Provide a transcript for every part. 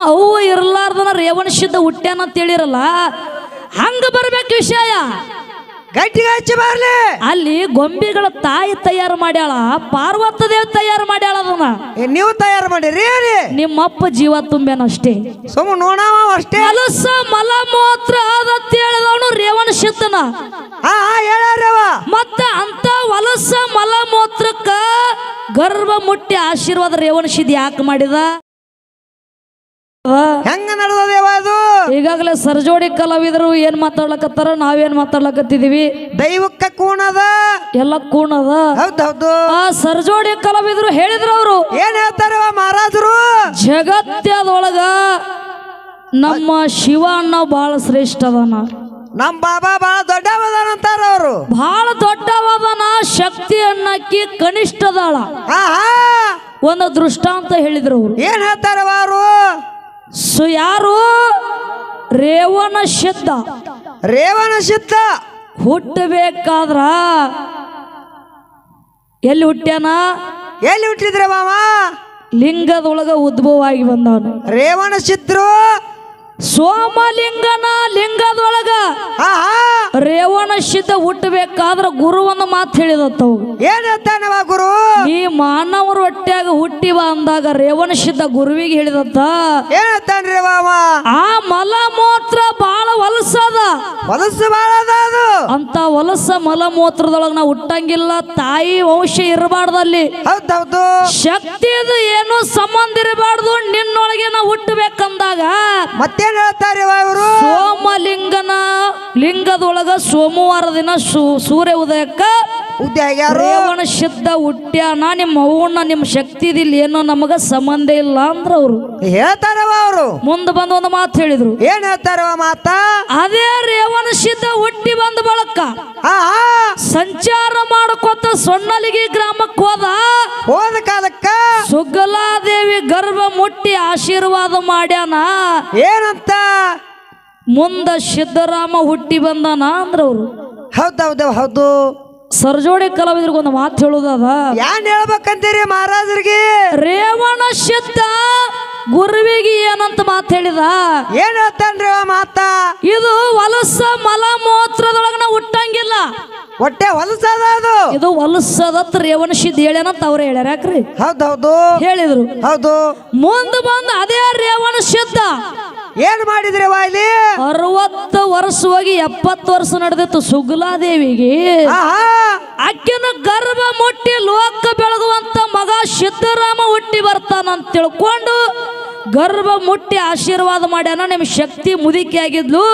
ಅವು ಇರ್ಲಾರ್ದನ ರೇವಣಸಿದ್ದ ಹುಟ್ಟ್ಯಾನ ಅಂತ ಹೇಳಿರಲ್ಲ ಹಂಗ ಬರ್ಬೇಕು ವಿಷಯ. ಗಟ್ಟಿಗೆ ಹಚ್ಚಿ ಬರ್ಲಿ. ಅಲ್ಲಿ ಗೊಂಬೆಗಳ ತಾಯಿ ತಯಾರು ಮಾಡ್ಯಾಳ ಪಾರ್ವತ ದೇವ್ ತಯಾರು ಮಾಡ್ಯಾಳ ಅದನ್ನ. ನೀವು ತಯಾರು ಮಾಡಿರಿ ನಿಮ್ಮಪ್ಪ ಜೀವ ತುಂಬ್ಯಾನಷ್ಟೇ ಸುಮ್ಮ ನೋಡವ ಅಷ್ಟೇ. ಕೆಲಸ ಮಲ ಮೂತ್ರ ಹೇಳಿದವನು ರೇವಣ ಸಿದ್ದನ ಹಾ ಮತ್ತ ಅಂತ ವಲಸ ಮಲ ಮೂತ್ರಕ್ಕ ಗರ್ವ ಮುಟ್ಟಿ ಆಶೀರ್ವಾದ ರೇವಣ ಸಿದ್ಧ ಯಾಕೆ ಮಾಡಿದ? ಆ, ಹೆಂಗ ನಡೆದದೇವ ಅದು? ಈಗಾಗಲೇ ಸರ್ಜೋಡಿ ಕಲಾವಿದರು ಏನ್ ಮಾತಾಡ್ಲಕತ್ತಾರ ನಾವೇನ್ ಮಾತಾಡ್ಲಕತ್ತಿದೀವಿ? ದೈವಕ್ಕ ಕೂಣದ ಎಲ್ಲ ಕೂಣದ ಹೌದೌದು ಆ ಸರ್ಜೋಡಿ ಕಲಾವಿದರು ಹೇಳಿದ್ರು ಅವರು. ಏನ್ ಹೇಳ್ತಾರ ಮಹಾರಾಜರು? ಜಗತ್ಯದೊಳಗ ನಮ್ಮ ಶಿವ ಅಣ್ಣ ಬಹಳ ಶ್ರೇಷ್ಠ ಅದನ. ನಮ್ ಬಾಬಾ ಬಹಳ ದೊಡ್ಡವದಾನಂತಾರ ಅವರು. ಬಹಳ ದೊಡ್ಡವಾದನ ಶಕ್ತಿ ಅಣ್ಣಕ್ಕಿ ಕನಿಷ್ಠದಾಳ. ಒಂದು ದೃಷ್ಟಾಂತ ಹೇಳಿದ್ರು ಅವರು. ಏನ್ ಹೇಳ್ತಾರವ ಅವರು? ಸೊ ಯಾರು? ರೇವಣ ಸಿದ್ಧ ರೇವಣ ಸಿದ್ಧ ಹುಟ್ಟಬೇಕಾದ್ರ? ಎಲ್ಲಿ ಹುಟ್ಟ್ಯಾನ? ಎಲ್ಲಿ ಹುಟ್ಟಿದ್ರೆ ಮಾವ? ಲಿಂಗದೊಳಗ ಉದ್ಭವ ಆಗಿ ಬಂದವನು. ರೇವಣ ಸಿದ್ರು ಸೋಮಲಿಂಗನ ಲಿಂಗದೊಳಗ ರೇವಣ ಸಿದ್ಧ ಹುಟ್ಟಬೇಕಾದ್ರ ಗುರು ಒಂದು ಮಾತು ಹೇಳಿದತ್ತವು ಏನ್ ಹೇಳ್ತಾನವ ಗುರು? ಈ ಮಾನವರ ಹೊಟ್ಟ್ಯಾಗ ಹುಟ್ಟಿ ಬಾ ಅಂದಾಗ ರೇವಣ ಸಿದ್ಧ ಗುರುವಿಗೆ ಹೇಳಿದತ್ತ. ಏನ್ ಹೇಳ್ತಾನ್ರಿ ಆ ಮಲ ಮೂತ್ರ ಬಾಳ ವಲಸದ ಹೊಲಸು ಬಾಳ ಅದ ಅಂತ ವಲಸ ಮಲ ಮೂತ್ರದೊಳಗ ನಾವು ಹುಟ್ಟಂಗಿಲ್ಲ ತಾಯಿ ವಂಶ ಇರಬಾರ್ದಲ್ಲಿ. ಹೌದೌದು. ಶಕ್ತಿದು ಏನು ಸಂಬಂಧ ಇರಬಾರ್ದು ನಿನ್ನೊಳಗೆ ನಾವು ಹುಟ್ಟಬೇಕಂದಾಗ. ಮತ್ತೇನ್ ಹೇಳ್ತಾರೆ ಅವರು ಸೋಮಲಿಂಗನ ಲಿಂಗದೊಳಗ ಸೋಮವಾರ ದಿನ ಸೂರ್ಯ ಉದಯಕ್ಕ ರೇವಣ ಸಿದ್ಧ ಹುಟ್ಟ್ಯಾನ ನಿಮ್ಮ ಅವನ್ನ ನಿಮ್ಮ ಶಕ್ತಿ ಇದಿಲ್ಲ ಏನೋ ನಮಗ ಸಂಬಂಧ ಇಲ್ಲ ಅಂದ್ರ ಅವರು. ಹೇಳ್ತಾರವ ಅವರು? ಮುಂದೆ ಬಂದು ಒಂದು ಮಾತು ಹೇಳಿದ್ರು. ಏನ್ ಹೇಳ್ತಾರವ ಮಾತ? ಅದೇ ರೇವಣ ಸಿದ್ಧ ಹುಟ್ಟಿ ಬಂದ ಬಳಕ ಸಂಚಾರ ಮಾಡ್ಕೊತ ಸೊನ್ನಲಿಗಿ ಗ್ರಾಮಕ್ಕೆ ಹೋದ. ಹೋದ ಕಾಲಕ್ಕ? ಸುಗ್ಗಲಾದೇವಿ ಗರ್ಭ ಮುಟ್ಟಿ ಆಶೀರ್ವಾದ ಮಾಡ್ಯಾನ. ಏನಂತ? ಮುಂದ ಸಿದ್ದರಾಮ ಹುಟ್ಟಿ ಬಂದಾನ ಅಂದ್ರ ಅವ್ರು. ಹೌದೌದು ಹೌದು ಸರ್ಜೋಡಿ ಕಲಾವಿದ್ರಿಗೊಂದು ಮಾತು ಹೇಳುದದ. ಏನ್ ಹೇಳ್ಬೇಕಂತೀರಿ ಮಹಾರಾಜರಿಗೆ? ರೇವಣ ಸಿದ್ಧ ಗುರುವಿಗೆ ಏನಂತ ಮಾತು ಹೇಳಿದ? ಏನ್ ಹೇಳ್ತಾನ್ರಿ ಮಾತ? ಇದು ವಲಸ ಮಲ ಮೂತ್ರದೊಳಗನ ಹುಟ್ಟಂಗಿಲ್ಲ. ಹೊಟ್ಟೆ ಹೊಲಸದ ಅದು. ಇದು ಹೊಲಸದತ್ ರೇವಣ ಸಿದ್ಧ ಹೇಳ್ಯಾನಂತ ಅವ್ರು ಹೇಳ್ಯಾರ ಯಾಕ್ರಿ? ಹೌದೌದು. ಹೇಳಿದ್ರು. ಹೌದು. ಮುಂದೆ ಬಂದ ಅದೇ ರೇವಣ ಸಿದ್ಧ. ಏನ್ ಮಾಡಿದ್ರಿ ವಾ ಇಲ್ಲಿ? ಅರವತ್ತು ವರ್ಷ ಹೋಗಿ ಎಪ್ಪತ್ತು ವರ್ಷ ನಡೆದಿತ್ತು ಸುಗ್ಲಾದೇವಿಗೆ. ದೇವಿಗೆ ಅಕ್ಕಿನ ಗರ್ಭ ಮುಟ್ಟಿ ಲೋಕ ಬೆಳಗುವಂತ ಮಗ ಸಿದ್ದರಾಮ ಹುಟ್ಟಿ ಬರ್ತಾನಂತ ತಿಳ್ಕೊಂಡು ಗರ್ಭ ಮುಟ್ಟಿ ಆಶೀರ್ವಾದ ಮಾಡ್ಯಾನ. ನಿಮ್ಮ ಶಕ್ತಿ ಮುದುಕಿ ಆಗಿದ್ಲು.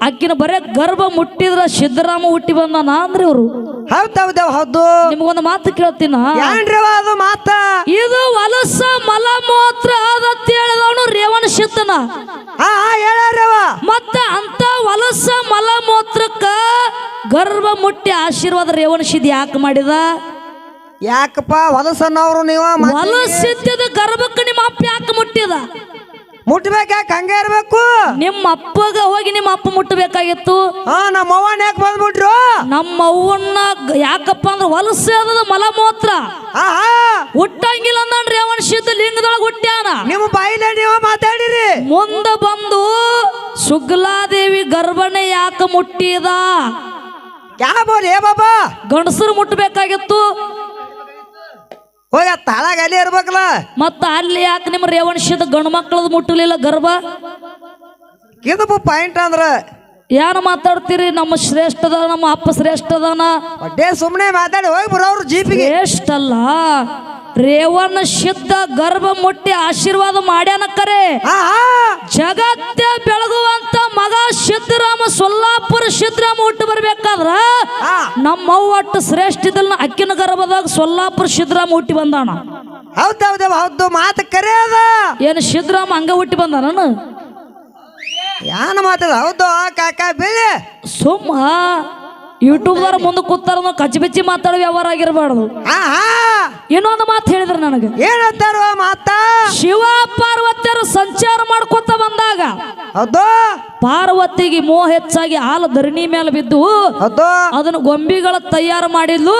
ಅಕ್ಕಿನ ಬರೇ ಗರ್ಭ ಮುಟ್ಟಿದ್ರ ಸಿದ್ದರಾಮ ಹುಟ್ಟಿ ಬಂದಾನ ಅಂದ್ರೆ ಇವರು ಹೌದೌದು ಹೌದು ನಿಮ್ಗೊಂದು ಮಾತು ಕೇಳ್ತೀನ? ಏನ್ರಿ ಅವ ಅದು ಮಾತ? ಇದು ವಲಸ ಮಲ ಮೂತ್ರ ಹೇಳಿದವನು ರೇವಣ ಸಿದ್ದನ ಹಾ ಹಾ ಹೇಳ್ಯಾರವ ಮತ್ತ ಅಂತ ವಲಸ ಮಲ ಮೂತ್ರಕ್ಕ ಗರ್ಭ ಮುಟ್ಟಿ ಆಶೀರ್ವಾದ ರೇವಣ ಸಿದ್ಧ ಯಾಕೆ ಮಾಡಿದ? ಯಾಕಪ್ಪ ವಲಸನವ್ರು ನೀವು? ಮತ್ತ್ ಹೊಲಸಿದ್ದ ಗರ್ಭಕ್ಕೆ ನಿಮ್ಮ ಅಪ್ಪ ಯಾಕೆ ಮುಟ್ಟಿದ? ಮುಟ್ಬೇಕ ಯಾಕೆ ಹಂಗ ಇರ್ಬೇಕು? ನಿಮ್ಮ ಅಪ್ಪಗ ಹೋಗಿ ನಿಮ್ಮ ಅಪ್ಪ ಮುಟ್ಟಬೇಕಾಗಿತ್ತು ಹಾ ನಮ್ಮ ಅವ್ವನ ಯಾಕೆ ಬಂದ್ಬಿಟ್ರು? ನಮ್ಮ ಅವ್ವನ್ನ ಯಾಕಪ್ಪ ಅಂದ್ರೆ ಹೊಲಸೆ ಅದ ಮಲಮೂತ್ರ. ಹಾ ಹಾ ಹುಟ್ಟಂಗಿಲ್ಲ ಅಂದ್ರೆ ಅವನ ಸಿದ್ಧ ಲಿಂಗದೊಳಗೆ ಹುಟ್ಟ್ಯಾನ. ನಿಮ್ಮ ಬಾಯಿಲೆ ನೀವು ಮಾತಾಡಿರಿ. ಮುಂದೆ ಬಂದು ಶುಕ್ಲಾದೇವಿ ಗರ್ಭಣೆ ಯಾಕೆ ಮುಟ್ಟಿದ? ಯಾ ಬೋಲ್ ಏ ಬಾಬಾ? ಗಂಡಸರು ಮುಟ್ಟಬೇಕಾಗಿತ್ತು ಹೋಗ ತಾಳಾಗ ಅಲ್ಲಿ ಇರ್ಬೇಕಲ್ಲ. ಮತ್ತ ಅಲ್ಲಿ ಯಾಕೆ ನಿಮ್ಮ ರೇವಣಶದ ಗಂಡು ಮಕ್ಕಳದು ಮುಟ್ಟಲಿಲ್ಲ ಗರ್ಭ? ಇದು ಪಾಯಿಂಟ್ ಅಂದ್ರ ಯಾರು ಮಾತಾಡ್ತೀರಿ? ನಮ್ಮ ಶ್ರೇಷ್ಠದ ನಮ್ಮ ಅಪ್ಪ ಶ್ರೇಷ್ಠದನ. ಒಡ್ಡೆ ಸುಮ್ಮನೆ ಮಾತಾಡಿ ಹೋಗಿ ಬರೋರು ಜೀಪಿಗೆ. ಎಷ್ಟಲ್ಲ ಅಲ್ಲ. ರೇವಣ ಸಿದ್ಧ ಗರ್ಭ ಮುಟ್ಟಿ ಆಶೀರ್ವಾದ ಮಾಡ್ಯಾನ ಕರೆ. ಜಗತ್ತ ಬೆಳಗುವಂತ ಮಗ ಸಿದ್ದರಾಮ ಸೊಲ್ಲಾಪುರ ಸಿದ್ದರಾಮ ಹುಟ್ಟು ಬರ್ಬೇಕಾದ್ರ ನಮ್ಮವ್ವ ಒಟ್ಟು ಶ್ರೇಷ್ಠ ಇದ್ದಲ್ಲ ಅಕ್ಕಿನ ಗರ್ಭದಾಗ ಸೊಲ್ಲಾಪುರ ಸಿದ್ದರಾಮ ಹುಟ್ಟಿ ಬಂದಾನ. ಹೌದೌದು ಹೌದು ಮಾತು ಕರೆ ಅದ. ಏನು ಸಿದ್ದರಾಮ ಹಂಗ ಹುಟ್ಟಿ ಬಂದಾನ ಯಾನ ಮಾತದ? ಹೌದು ಕಾಕ ಬೆಳೆ. ಸುಮ್ಮ. ಯೂಟ್ಯೂಬ್ದಾರ ಮುಂದೆ ಕೂತಾರ ಕಚ್ಚಿ ಬಿಚ್ಚಿ ಮಾತಾಡೋ ವ್ಯವಹಾರ ಆಗಿರಬಾರ್ದು. ಇನ್ನೊಂದು ಮಾತು ಹೇಳಿದ್ರು ನನಗೆ. ಏನಂತಾರ ಮಾತ? ಶಿವ ಪಾರ್ವತಿಯರು ಸಂಚಾರ ಮಾಡ್ಕೊತ ಬಂದಾಗ ಪಾರ್ವತಿಗೆ ಮೋಹ ಹೆಚ್ಚಾಗಿ ಹಾಲು ಧರಣಿ ಮೇಲೆ ಬಿದ್ದು ಅದನ್ನು ಗೊಂಬಿಗಳ ತಯಾರು ಮಾಡಿದ್ಲು.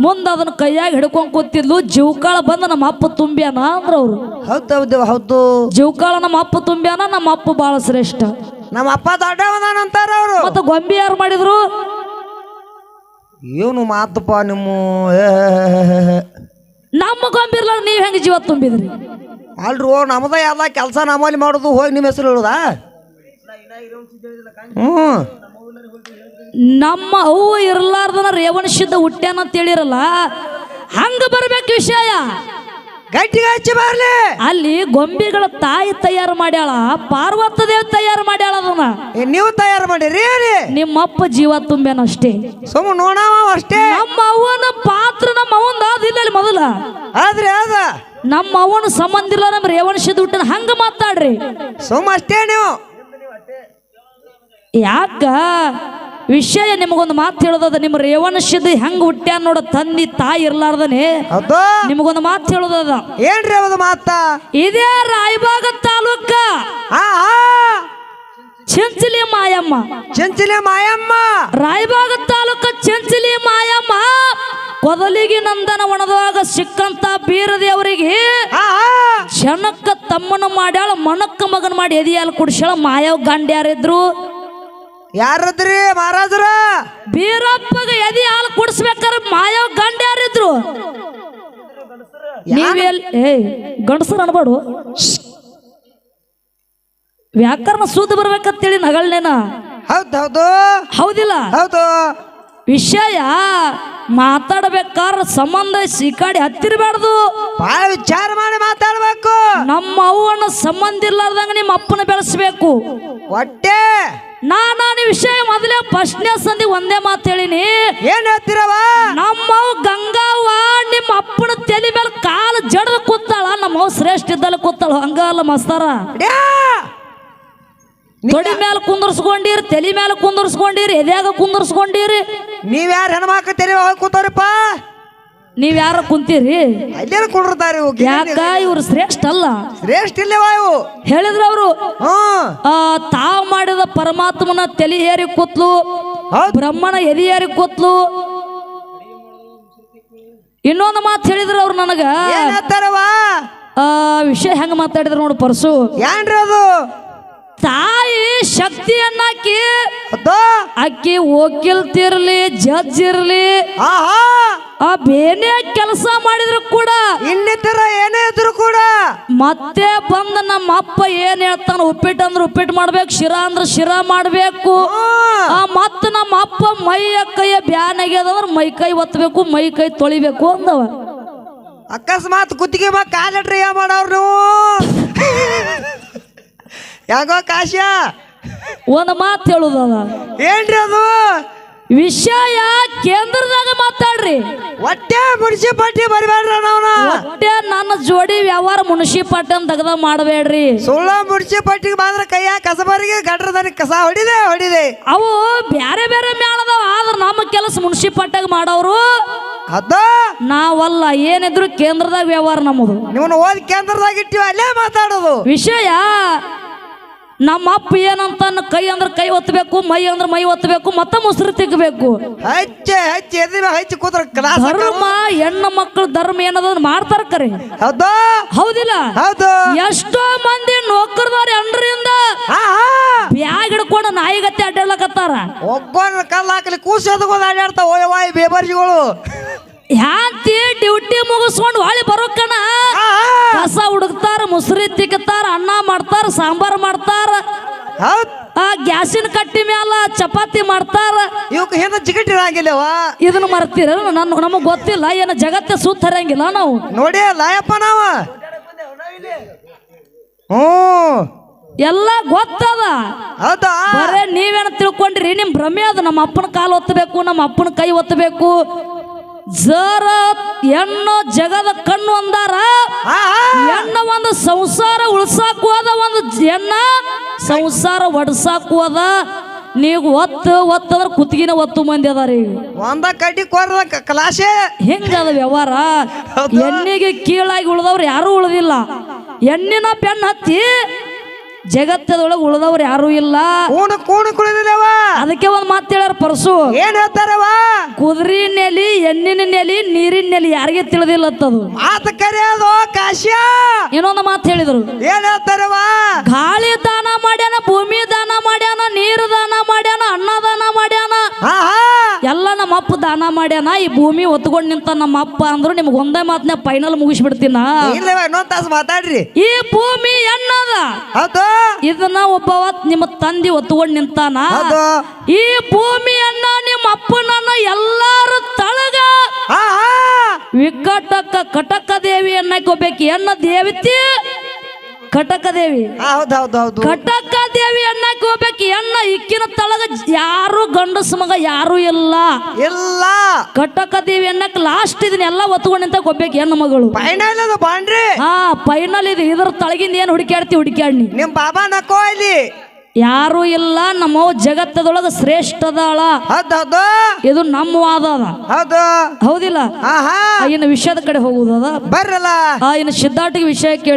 ಮುಂದೆ ಅದನ್ನ ಕೈಯಾಗ ಹಿಡ್ಕೊಂಡ್ ಕೂತಿದ್ಲು. ಜೀವಕಾಳ ಬಂದ ನಮ್ಮ ಅಪ್ಪ ತುಂಬ್ಯಾನ ಅಂದ್ರ ಅವ್ರು. ಹೌದು ಹೌದು ಹೌದು. ಜೀವಕಾಳ ನಮ್ಮ ಅಪ್ಪ ತುಂಬ್ಯಾನ ನಮ್ಮ ಅಪ್ಪ ಬಹಳ ಶ್ರೇಷ್ಠ. ನಮ್ಮ ಅಪ್ಪ ದೊಡ್ಡವನ ಅಂತಾರ ಅವರು. ಮತ್ತೆ ಗೊಂಬಿ ಯಾರು ಮಾಡಿದ್ರು? ಏನು ಮಾತಪ್ಪ ನಿಮ್ಮ ಏ, ಹೇ, ಹೇ, ಹೇ, ಹೇ. ನಮ್ಮ ಗೊಂಬಿ ಇರ್ಲಾರ ನೀವ್ ಹೆಂಗ ಜೀವ ತುಂಬಿದ್ರಿ? ಅಲ್ರಿ ಓ ನಮ್ದ ಎಲ್ಲ ಕೆಲಸ ನಮ್ಮಲ್ಲಿ ಮಾಡೋದು ಹೋಗಿ ನಿಮ್ಮ ಹೆಸರು ಹೇಳುದ? ಹ್ಞೂ. ನಮ್ಮ ಅವ್ವ ಇರ್ಲಾರ್ದನ ರೇವಣಸಿದ್ದ ಹುಟ್ಟ್ಯಾನ ಅಂತ ಹೇಳಿರಲ್ಲ ಹಂಗ ಬರ್ಬೇಕು ವಿಷಯ. ಗಟ್ಟಿಗೆ ಹಚ್ಚಿ ಬರ್ಲಿ. ಅಲ್ಲಿ ಗೊಂಬೆಗಳ ತಾಯಿ ತಯಾರು ಮಾಡ್ಯಾಳ ಪಾರ್ವತ ದೇವ್ ತಯಾರು ಮಾಡ್ಯಾಳ ಅದನ್ನ. ಏ, ನೀವು ತಯಾರು ಮಾಡಿರಿ ನಿಮ್ಮಪ್ಪ ಜೀವ ತುಂಬ್ಯಾನ ಅಷ್ಟೇ. ನೋಡವ ಅಷ್ಟೇ. ನಮ್ಮ ಅವನ ಪಾತ್ರ ನಮ್ಮ ಅವನ್ ಅದಿಲ್ಲ ಅಲ್ಲಿ ಮೊದಲ. ಆದ್ರೆ ಅದ. ನಮ್ಮ ಅವನ ಸಂಬಂಧ ಇಲ್ಲ ನಮ್ಮ ರೇವಣಿಸಿ ಹುಟ್ಟಿನ ಹಂಗ ಮಾತಾಡ್ರಿ. ಸುಮ್ಮ ಅಷ್ಟೇ ನೀವು. ಯಾಕ? ವಿಷಯ ನಿಮಗೊಂದು ಮಾತು ಹೇಳೋದದ ನಿಮ್ಮ ರೇವಣಶದ್ದು ಹೆಂಗ್ ಹುಟ್ಟ್ಯಾನ ನೋಡ ತಂದಿ ತಾಯಿ ಇರ್ಲಾರ್ದನೆ. ನಿಮಗೊಂದು ಮಾತು ಹೇಳೋದದ. ಏನ್ರಿ ರೇವದ ಮಾತ? ಇದೇ ರಾಯಬಾಗ ತಾಲೂಕ. ಚಂಚಲಿ ಚೆಂಚಲಿ ಮಾಯಮ್ಮ. ಚಂಚಲಿ ಮಾಯಮ್ಮ. ರಾಯಬಾಗ ತಾಲೂಕ ಚಂಚಲಿ ಮಾಯಮ್ಮ. ಕೊದಲಿಗೆ ನಂದನ ಒಣದಾಗ ಸಿಕ್ಕಂತ ಬೀರದೇವರಿಗೆ ಜನಕ್ಕ ತಮ್ಮನ ಮಾಡ್ಯಾಳ ಮಣಕ್ಕ ಮಗನ್ ಮಾಡಿ ಎದಿಯಾಲ ಕುಡಿಸ್ಯಾಳ ಮಾಯವ್ ಗಂಡ ಯಾರಿದ್ರು ಮಹಾರಾಜರ? ಬೀರಪ್ಪಗ ಎದಿ ಹಾಲು ಕುಡಿಸ್ಬೇಕಾರೆ ಮಾಯವ್ ಗಂಡ ಯಾರಿದ್ರು ನೀವೆಲ್ ಏ ಗಂಡಸರು ಅನ್ಬೇಡು. ವ್ಯಾಕರಣ ಶುದ್ಧ ಬರ್ಬೇಕಂತೇಳಿ ನಗಳನೇನ. ಹೌದು ಹೌದು. ಹೌದಿಲ್ಲ? ಹೌದು. ವಿಷಯ ಮಾತಾಡ್ಬೇಕಾರ ಸಂಬಂಧ ಸಿಕ್ಕಾಡಿ ಹತ್ತಿರಬಾರ್ದು ಬಹಳ ವಿಚಾರ ಮಾಡಿ ಮಾತಾಡ್ಬೇಕು. ನಮ್ಮ ಅವ್ವನ ಸಂಬಂಧ ಇರ್ಲಾರ್ದಂಗ ನಿಮ್ಮ ಅಪ್ಪನ ಬೆಳೆಸ್ಬೇಕು. ಹೊಟ್ಟೆ. ನಾನು ವಿಷಯ ಮೊದಲೇ ಫಸ್ಟ್ನೇ ಸಂದಿ ಒಂದೇ ಮಾತು ಹೇಳಿನಿ. ಏನ್ ಹೇಳ್ತಿರವ ನಮ್ಮವ್ ಗಂಗಾವ ನಿಮ್ಮ ಅಪ್ಪನ ತಲೆ ಮೇಲೆ ಕಾಲು ಜಡದ ಕೂತಾಳ ನಮ್ಮ ಶ್ರೇಷ್ಠ ಇದ್ದಲ್ಲಿ ಕೂತಾಳ. ಹಂಗ ಅಲ್ಲ ಮಸ್ತಾರ! ತೊಡಿ ಮೇಲೆ ಕುಂದರ್ಸ್ಕೊಂಡಿರಿ ತಲೆ ಮೇಲೆ ಕುಂದರ್ಸ್ಕೊಂಡಿರಿ ಎದ್ಯಾಗ ಕುಂದರ್ಸ್ಕೊಂಡಿರಿ? ನೀವ್ಯಾರು ಹೆಣ್ಮಕ್ಳು ತಲೆ ಹೋಗಿ ಕೂತಾರಪ್ಪ ನೀವ್ ಯಾರ ಕುಂತೀರಿ? ಅಲ್ಲೇನು ಕುಡಿರ್ತಾರೆ ಯಾಕ ಇವ್ರು ಶ್ರೇಷ್ಠ ಅಲ್ಲ? ಶ್ರೇಷ್ಠ ಇಲ್ಲವಾ ಇವು? ಹೇಳಿದ್ರು ಅವರು. ತಾವ್ ತಾವು ಮಾಡಿದ ಪರಮಾತ್ಮನ ತಲೆ ಏರಿ ಕೂತ್ಲು. ಬ್ರಹ್ಮನ ಎದಿ ಏರಿ ಕೂತ್ಲು. ಇನ್ನೊಂದು ಮಾತು ಹೇಳಿದ್ರು ಅವ್ರು ನನಗ. ವಿಷಯ ಹೆಂಗ ಮಾತಾಡಿದ್ರು ನೋಡು ಪರಸು. ಏನ್ರಿ ಅದು? ತಾಯಿ ಶಕ್ತಿಯನ್ನಾಕಿ ಅಕ್ಕಿ ವಕೀಲ್ತಿರ್ಲಿ ಜಡ್ಜ್ ಇರ್ಲಿ. ಆಹಾ. ಆ ಬೇನೆ ಕೆಲಸ ಮಾಡಿದ್ರು ಕೂಡ ಇನ್ನಿತರ ಏನೇ ಇದ್ರು ಕೂಡ ಮತ್ತೆ ಬಂದ ನಮ್ಮ ಅಪ್ಪ ಏನ್ ಹೇಳ್ತಾನ ಉಪ್ಪಿಟ್ಟು ಅಂದ್ರೆ ಉಪ್ಪಿಟ್ಟು ಮಾಡ್ಬೇಕು ಶಿರಾ ಅಂದ್ರೆ ಶಿರಾ ಮಾಡ್ಬೇಕು. ಆ ಮತ್ತೆ ನಮ್ಮ ಅಪ್ಪ ಮೈಯ ಕೈಯ ಬ್ಯಾನಾಗ್ಯದಂದ್ರ ಮೈ ಕೈ ಒತ್ತಬೇಕು ಮೈ ಕೈ ತೊಳಿಬೇಕು ಅಂದವ. ಅಕಸ್ಮಾತ್ ಕುತ್ತಿಗೆ ಬಾ ಕಾಲಿಟ್ರಿ ಏನ್ ಮಾಡವ್ರ ನೀವು. ಯಾಕೋ ಕಾಶ್ಯ? ಒಂದ್ ಮಾತು ಹೇಳುದದ ಏನ್ರಿ ಅದು? ವಿಷಯ ಕೇಂದ್ರದಾಗ ಮಾತಾಡ್ರಿ. ಒಟ್ಟೆ ಮುನ್ಸಿಪಾಲ್ಟಿ ಬರಬೇಡ್ರಿ ನಾವ್ನ ಒಟ್ಟೆ ನನ್ನ ಜೋಡಿ ವ್ಯವಹಾರ ಮುನ್ಸಿಪಾಲ್ಟಿ ತೆಗ್ದ ಮಾಡಬೇಡ್ರಿ. ಸುಳ್ಳ ಮುನ್ಸಿಪಾಲ್ಟಿ ಬಂದ್ರ ಕೈಯ ಕಸಬರಿಗೆ ಗಡ್ರದಲ್ಲಿ ಕಸ ಹೊಡಿದೆ ಹೊಡಿದೆ. ಅವು ಬೇರೆ ಬೇರೆ ಮೇಳದವ ಆದ್ರ ನಮ್ಮ ಕೆಲಸ ಮುನ್ಸಿಪಾಲ್ಟಿಯಾಗ ಮಾಡೋರು. ಅದ ನಾವಲ್ಲ ಏನಿದ್ರು ಕೇಂದ್ರದಾಗ ವ್ಯವಹಾರ ನಮ್ಮದು. ನಿಮ್ಮನ್ನ ಓದಿ ಕೇಂದ್ರದಾಗ ಇಟ್ಟಿವಿ ಅಲ್ಲೇ ಮಾತಾಡೋದು. ವಿಷಯ ನಮ್ಮ ಅಪ್ಪ ಏನಂತ ಕೈ ಅಂದ್ರೆ ಕೈ ಒತ್ತಬೇಕು ಮೈ ಅಂದ್ರೆ ಮೈ ಒತ್ತಬೇಕು ಮತ್ತೆ ಮೊಸರು ತೆಗಬೇಕು ಹಚ್ಚೆ ಹಚ್ಚಿ ಎದಿ ಹಚ್ಚಿ ಕೂತ್ರ ಕ್ಲಾಸ್ ಧರ್ಮ ಹೆಣ್ಣು ಮಕ್ಕಳು ಧರ್ಮ ಏನದ ಮಾಡ್ತಾರ ಕರೆ. ಹೌದಾ. ಹೌದಿಲ್ಲ? ಹೌದು. ಎಷ್ಟೋ ಮಂದಿ ನೌಕರದವ್ರ ಎಂಡ್ರಿಂದ ಹಾ ಹಾ. ಬ್ಯಾಗ್ ಹಿಡ್ಕೊಂಡು ನಾಯಿಗತ್ತೆ ಅಡ್ಡಾಡ್ಲಕತ್ತಾರ ಒಬ್ಬನ ಕಲ್ಲ ಹಾಕಲಿ ಕೂಸಿ ಅಡ್ಡಾಡ್ತಾವ ಓಯ್ ವಾಯ್ ಬೇಬರ್ಜಿಗಳು. ಹ್ಯಾಂತಿ ಡ್ಯೂಟಿ ಮುಗಿಸ್ಕೊಂಡು ಹೊಳಿ ಬರೋಕಣ? ಕಸ ಹುಡುಕ್ತಾರ ಮುಸ್ರಿ ತಿಕ್ತಾರ ಅನ್ನ ಮಾಡ್ತಾರ ಸಾಂಬಾರ್ ಮಾಡ್ತಾರ. ಹೌದ್. ಆ ಗ್ಯಾಸಿನ ಕಟ್ಟಿ ಮ್ಯಾಲ ಚಪಾತಿ ಮಾಡ್ತಾರ. ಇವಕ್ಕೆ ಇದನ್ನ ಮರ್ತೀರ? ನಮಗ್ ಗೊತ್ತಿಲ್ಲ ಏನು ಜಗತ್ತೇ ಸುತ್ತರಂಗಿಲ್ಲ ನಾವು. ನೋಡಿ ಲಾಯಪ್ಪ ನಾವ. ಹ್ಞೂ. ಎಲ್ಲ ಗೊತ್ತದ. ಹೌದಾ? ಬರೇ ನೀವೇನ ತಿಳ್ಕೊಂಡ್ರಿ ನಿಮ್ ಭ್ರಮೆ ಅದ ನಮ್ಮ ಅಪ್ಪನ ಕಾಲು ಒತ್ತಬೇಕು ನಮ್ಮ ಅಪ್ಪನ ಕೈ ಒತ್ತಬೇಕು. ಜರ ಹೆಣ್ಣು ಜಗದ ಕಣ್ಣು ಅಂದಾರ? ಹಾ ಹಾ. ಒಂದು ಸಂಸಾರ ಉಳ್ಸಾಕು ಹೋದ ಒಂದು ಹೆಣ್ಣ ಸಂಸಾರ ಒಡ್ಸಾಕು ಹೋದ ನೀವು ಒತ್ತು ಒತ್ತದ್ರ ಕುತ್ತಿಗಿನ ಒತ್ತು ಮಂದಿ ಅದಾರ. ಈಗ ಒಂದ ಕಡ್ಡಿ ಕೊರ್ದ ಕಲಾಶೆ. ಹಿಂಗದ ವ್ಯವಹಾರ? ಹೆಣ್ಣಿಗೆ ಎಣ್ಣಿಗೆ ಕೀಳಾಗಿ ಉಳ್ದವ್ರು ಯಾರೂ ಉಳ್ದಿಲ್ಲ. ಎಣ್ಣಿನ ಬೆನ್ನ ಹತ್ತಿ ಜಗತ್ತದೊಳಗೆ ಉಳಿದವ್ರು ಯಾರು ಇಲ್ಲ. ಕೂಣು ಕೂಣು ಕುಳಿದಿಲ್ಲವ ಅದಕ್ಕೆ ಒಂದು ಮಾತು ಹೇಳ್ಯಾರ ಪರಸು. ಏನ್ ಹೇಳ್ತಾರವ ಕುದುರೆ ನೆಲಿ ಎಣ್ಣಿನ ನೆಲಿ ನೀರಿನ ನೆಲಿ ಯಾರಿಗೆ ತಿಳಿದಿಲ್ಲತ್ತದು ಮಾತು ಕರೆಯೋದು ಕಾಶ್ಯ. ಇನ್ನೊಂದು ಮಾತು ಹೇಳಿದ್ರು. ಏನ್ ಹೇಳ್ತಾರವ ದಾನ ಈ ಭೂಮಿ ಒತ್ಕೊಂಡ್ ನಿಂತ ನಮ್ಮ ಅಪ್ಪ ಅಂದ್ರು ನಿಮ್ಗೆ ಒಂದೇ ಮಾತನ್ನ ಫೈನಲ್ ಮುಗಿಸ್ಬಿಡ್ತೀನ? ಇಲ್ಲವ ಇನ್ನೊಂದ್ ತಾಸು ಮಾತಾಡ್ರಿ. ಈ ಭೂಮಿ ಹೌದು. ಇದನ್ನ ಒಬ್ಬ ನಿಮ್ಮ ತಂದಿ ಒತ್ಕೊಂಡ್ ನಿಂತಾನ. ಹೌದು. ಈ ಭೂಮಿಯನ್ನ ನಿಮ್ಮ ಅಪ್ಪನನ್ನ ಎಲ್ಲಾರು ತಳಗ. ವಿಕಟಕ ಕಟಕ ದೇವಿ ಅನ್ನಕ್ಕೆ ಒಬ್ಬಾಕಿ ಎನ್ನ ದೇವತಿ. ಕಟಕ ದೇವಿ ಹೌದು ಹೌದು ಹೌದು ಕಟಕ ದೇವಿ ಅನ್ನಕ್ಕೆ ಹೋಗ್ಬೇಕು ಎಣ್ಣ ಇಕ್ಕಿನ ತಳಗ ಯಾರು ಗಂಡಸ ಮಗ ಯಾರು ಇಲ್ಲ. ಇಲ್ಲ. ಕಟಕ ದೇವಿ ಅನ್ನಕ್ಕೆ ಲಾಸ್ಟ್ ಇದನ್ನ ಎಲ್ಲ ಒತ್ಕೊಂಡು ನಿಂತ ಹೋಗ್ಬೇಕು ಹೆಣ್ಣು ಮಗಳು. ಫೈನಲ್ ಅದು ಬಾಂಡ್ರಿ. ಹಾ ಫೈನಲ್ ಇದು. ಇದ್ರ ತಳಗಿಂದ ಏನು ಹುಡುಕ್ಯಾಡ್ತಿ ಹುಡುಕ್ಯಾಡ್ನಿ. ನಿಮ್ ಬಾಬಾ ನಕ್ಕೋ ಇಲ್ಲಿ. ಯಾರು ಇಲ್ಲ ನಮ್ಮ ಜಗತ್ತದೊಳಗ ಶ್ರೇಷ್ಠದಾಳ. ಹೌದು ಹೌದು ಇದು ನಮ್ಮ ವಾದ ಅದ. ಹೌದು. ಹೌದಿಲ್ಲ? ಇನ್ನು ವಿಷಯದ ಕಡೆ ಹೋಗುದದ ಬರ್ರಲ್ಲ. ಆ ಇನ್ನು ಸಿದ್ಧಾಟಿಗೆ ವಿಷಯ ಕೇಳಿ